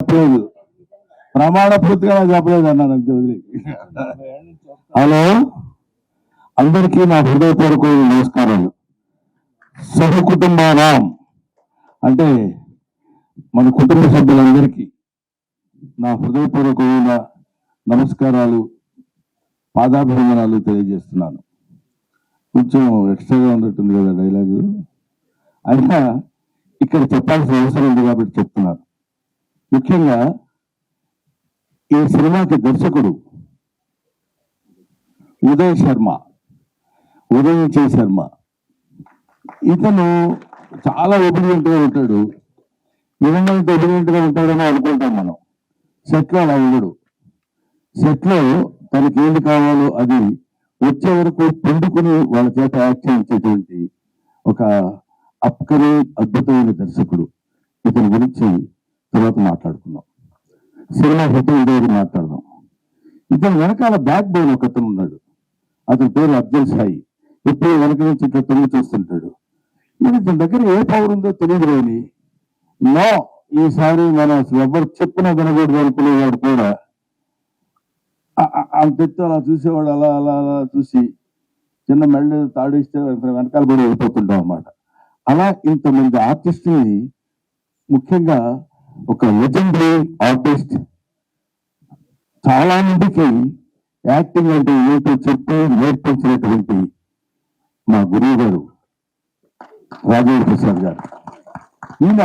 చెప్పలేదు. ప్రమాణ పూర్తిగా చెప్పలేదు అన్నాను అంతే హలో? అందరికీ నా హృదయపూర్వక నమస్కారాలు. సహకుటుంబానాం అంటే మన కుటుంబ సభ్యులందరికీ నా హృదయపూర్వకమైన నమస్కారాలు పాదాభివందనాలు తెలియజేస్తున్నాను. కొంచెం ఎక్స్ట్రాగా ఉన్నట్టుంది కదా డైలాగు. అయినా ఇక్కడ చెప్పాల్సిన అవసరం ఉంది కాబట్టి చెప్తున్నాను. ముఖ్యంగా ఈ సినిమాకి దర్శకుడు ఉదయ్ శర్మ ఉదయ్ చే శర్మ. ఇతను చాలా ఒబిడియంట్గా ఉంటాడు. ఇవన్నంత ఒబిడియంట్గా ఉంటాడని అనుకుంటాం మనం. సెట్లో అలా ఉండడు. సెట్లో తనకి ఏది కావాలో అది వచ్చే వరకు పండుకుని వాళ్ళ చేత ఆఖ్యానించేటువంటి ఒక అప్కరే అద్భుతమైన దర్శకుడు ఇతని గురించి తర్వాత మాట్లాడుకుందాం. సినిమా హృదయం దగ్గర మాట్లాడదాం. ఇతని వెనకాల బ్యాక్ బోన్ ఒక అతను ఉన్నాడు. అతని పేరు అబ్దుల్ సాయి. ఎప్పుడు వెనక నుంచి ఇట్లా తొంగి చూస్తుంటాడు. ఇతని దగ్గర ఏ పవర్ ఉందో తెలియదు కానీ నో ఈసారి మనం అసలు ఎవరు చెప్పినా వినకూడదు అనుకునేవాడు కూడా. ఆ- అంత ఎత్తు అలా చూసేవాడు అలా అలా అలా చూసి చిన్న మెళ్ళ తాడిస్తే వెనకాల కూడా వెళ్ళిపోతుంటాం అన్నమాట. అలా ఇంతమంది ఆర్టిస్టుని ముఖ్యంగా ఒక లెజెండరీ ఆర్టిస్ట్ చాలా మందికి యాక్టింగ్ అంటే ఏంటో చెప్పి నేర్పించినటువంటి మా గురువు గారు రాజేంద్ర ప్రసాద్ గారు. ఈయన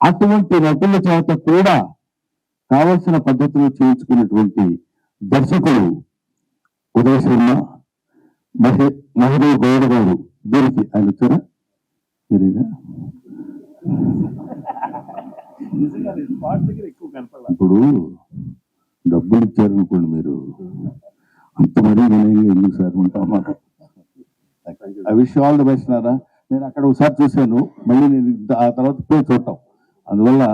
అటువంటి నటుల చేత కూడా కావలసిన పద్ధతిలో చేయించుకున్నటువంటి దర్శకుడు ఉదయ శర్మ మహే మహదేవ్ గౌడ గారు. దీనికి ఆయన చూడ ఇప్పుడు డబ్బులు ఇచ్చారనుకోండి మీరు అంత మరీ వినయంగా ఎందుకు సార్ ఉంటామా? I wish all the best Nara నేను అక్కడ ఒకసారి చూశాను మళ్ళీ నేను ఆ తర్వాత పేరు చూడటం అందువల్ల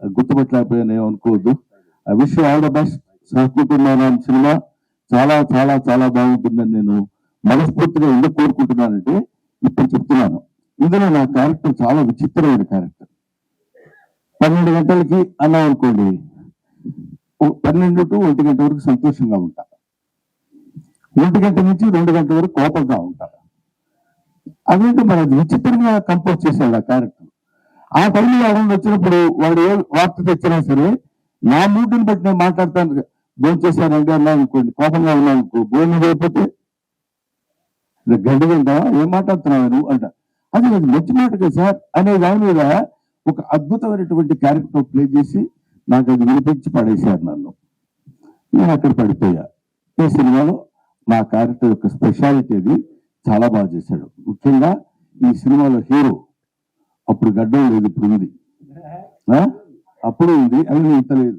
గుర్తుపట్టలేకపోయాను ఏమనుకోవద్దు. I wish all the best సహకుటుంబానం cinema చాలా చాలా చాలా బాగుంటుందని నేను మనస్ఫూర్తిగా ఎందుకు కోరుకుంటున్నానంటే ఇప్పుడు చెప్తున్నాను. ఇందులో నా క్యారెక్టర్ చాలా విచిత్రమైన క్యారెక్టర్. పన్నెండు గంటలకి అన్నాం అనుకోండి. పన్నెండు టు ఒంటి గంట వరకు సంతోషంగా ఉంటా. ఒంటి గంట నుంచి రెండు గంటల వరకు కోపంగా ఉంటా. అదేంటి మన విచిత్రంగా కంపోజ్ చేశాడు ఆ క్యారెక్టర్. ఆ టైంలో ఎవరైనా వచ్చినప్పుడు వాడు ఏ వార్త తెచ్చినా సరే నా మూడ్ని బట్టి నేను మాట్లాడతాను భోజనం చేశానండి అన్నా అనుకోండి కోపంగా ఉన్నాను అనుకో భోజనం అయిపోతే గంట గంట? ఏం మాట్లాడుతున్నావు నువ్వు? అంట. అది మంచి మాట కదా సార్. అనే దాని మీద ఒక అద్భుతమైనటువంటి క్యారెక్టర్ ప్లే చేసి నాకు అది వినిపించి పడేశారు నన్ను. నేను అక్కడ పడిపోయా. ఈ సినిమాలో నా క్యారెక్టర్ యొక్క స్పెషాలిటీ అది చాలా బాగా చేశాడు. ముఖ్యంగా ఈ సినిమాలో హీరో అప్పుడు గడ్డం లేదు ఇప్పుడు ఉంది. అప్పుడు ఉంది అని ఇంత లేదు.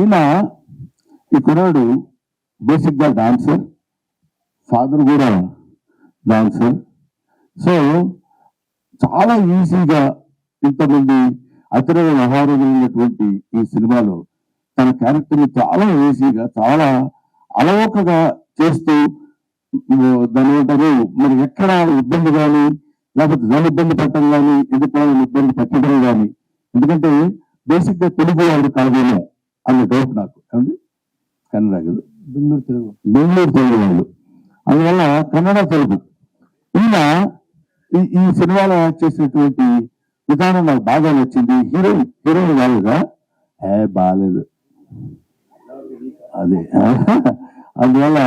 ఈయన ఈ కుర్రాడు బేసిక్గా డాన్సర్ ఫాదర్ కూడా డాన్సర్. సో చాలా ఈజీగా ఇంతమంది అతిరవ వ్యవహారమైనటువంటి ఈ సినిమాలో తన క్యారెక్టర్ని చాలా ఈజీగా చాలా అలవోకగా చేస్తూ దాని ఏమంటారు? మరి ఎక్కడ ఇబ్బంది కానీ లేకపోతే జన ఇబ్బంది పెట్టడం కానీ ఎదుటి వాళ్ళని ఇబ్బంది పెట్టడం కానీ ఎందుకంటే బేసిక్గా తెలుగు వాళ్ళు కాదేమో అన్న డౌట్ నాకు. ఏమండి? కన్నడ కదా. బెంగళూరు తెలుగు. బెంగళూరు తెలుగు వాళ్ళు. అందువల్ల కన్నడ తెలుగు. ఈయన ఈ ఈ సినిమాలో యాక్ట్ చేసినటువంటి విధానం నాకు బాగా నచ్చింది. హీరోయిన్ హీరోయిన్ వాళ్ళుగా ఏ బాగాలేదు అదే. అందువల్ల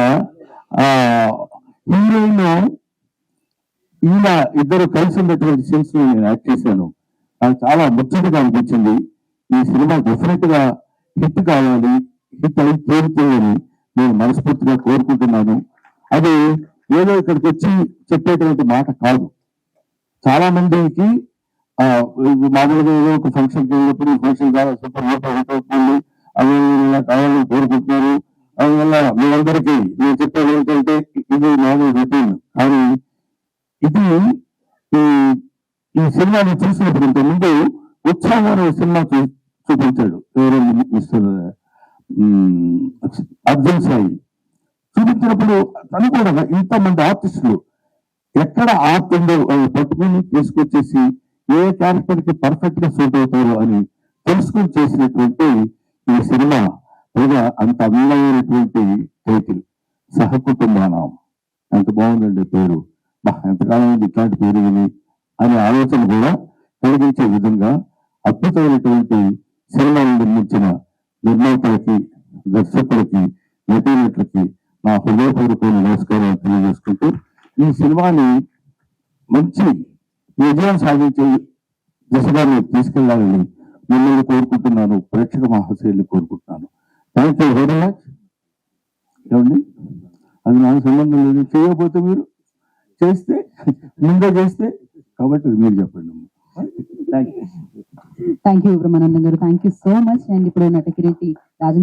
హీరోయిన్ ఈయన ఇద్దరు కలిసి ఉన్నటువంటి సీన్స్ నేను యాక్ట్ చేశాను. నాకు చాలా ముచ్చటగా అనిపించింది. ఈ సినిమా డెఫినెట్గా హిట్ కావాలి హిట్ అయి కోరుతుందని నేను మనస్ఫూర్తిగా కోరుకుంటున్నాను. అది ఏదో ఇక్కడికి వచ్చి చెప్పేటువంటి మాట కాదు. చాలా మందికి మామూలుగా ఏదో ఒక ఫంక్షన్ వెళ్ళినప్పుడు ఫంక్షన్ కావాలి సూపర్ హోటల్ అవుతుంది అవి కావాలని కోరుకుంటున్నారు. అందువల్ల మీ అందరికీ నేను చెప్పేది ఏంటంటే ఇది మామూలు రొటీన్ కానీ ఇది ఈ సినిమాని చూసినప్పుడు ఇంత ముందు ఉత్సాహం సినిమా చూపించాడు. ఎవరో మిస్టర్ అర్జున్ సాయి. చూపించినప్పుడు తను కూడా ఇంతమంది ఆర్టిస్టులు ఎక్కడ ఆర్ట్ అవి పట్టుకుని తీసుకొచ్చేసి ఏ క్యారెక్టర్కి పర్ఫెక్ట్గా సూట్ అవుతారు అని తెలుసుకుని చేసినటువంటి ఈ సినిమా పైగా అంత అందమైనటువంటి టైటిల్ సహకుటుంబానం ఎంత బాగుందండి పేరు. ఎంతకాలం ఇట్లాంటి పేరు విని అనే ఆలోచన కూడా కలిగించే విధంగా అద్భుతమైనటువంటి సినిమాను నిర్మించిన నిర్మాతలకి దర్శకులకి నటీనటులకి నా హృదయపూర్వకమైన నమస్కారాలు తెలియజేసుకుంటూ ఈ సినిమాని మంచి విజయం సాధించే దిశగా మీరు తీసుకెళ్ళాలని మిమ్మల్ని కోరుకుంటున్నాను ప్రేక్షక మహాశైలిని కోరుకుంటున్నాను. Thank you very much. ఏమండి? అది నాకు సంబంధం లేదు. చేయకపోతే మీరు చేస్తే ముందే చేస్తే కాబట్టి మీరు చెప్పండి thank you thank you Brahmanandam గారు. Thank you so much and ఇప్పుడు నటకిరీటి రాజన్